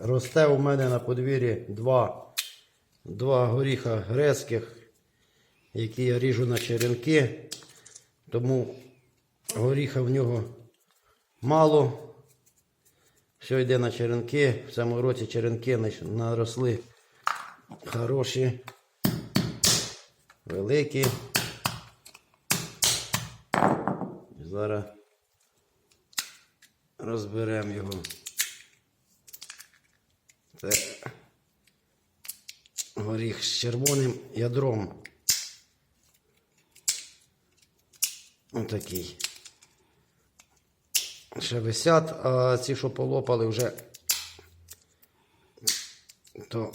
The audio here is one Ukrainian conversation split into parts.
росте у мене на подвір'ї два, два горіха грецьких, які я ріжу на черенки. Тому горіха в нього мало. Все йде на черенки. В цьому році черенки наросли хороші, великі. Зараз розберемо його. Це горіх з червоним ядром. Отакий. Ще висять, а ці, що полопали, вже то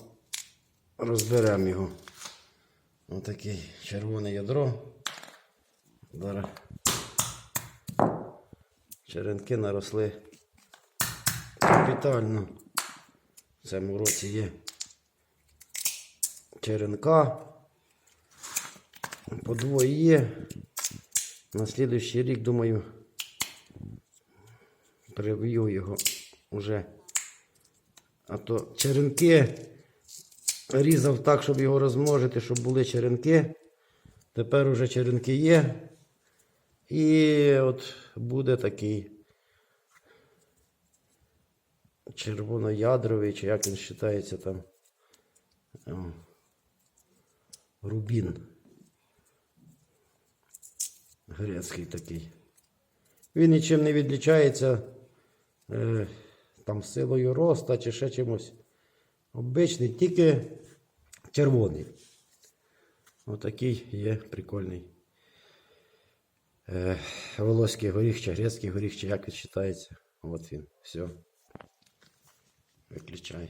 розберемо його. Отакий червоне ядро. Зараз черенки наросли капітально. В цьому році є черенка. По двоє є. На слідуючий рік, думаю, прив'ю його уже. А то черенки різав так, щоб його розмножити, щоб були черенки. Тепер уже черенки є. І от буде такий червоноядровий, чи як він вважається там. Ем, Рубін. Грецький такий. Він нічим не відлічається е, там силою роста чи ще чимось. Обичний, тільки червоний. Отакий є прикольний. Е, волоський горіх чи грецький горіх, чи як він вважається. От він. Все. Виключай.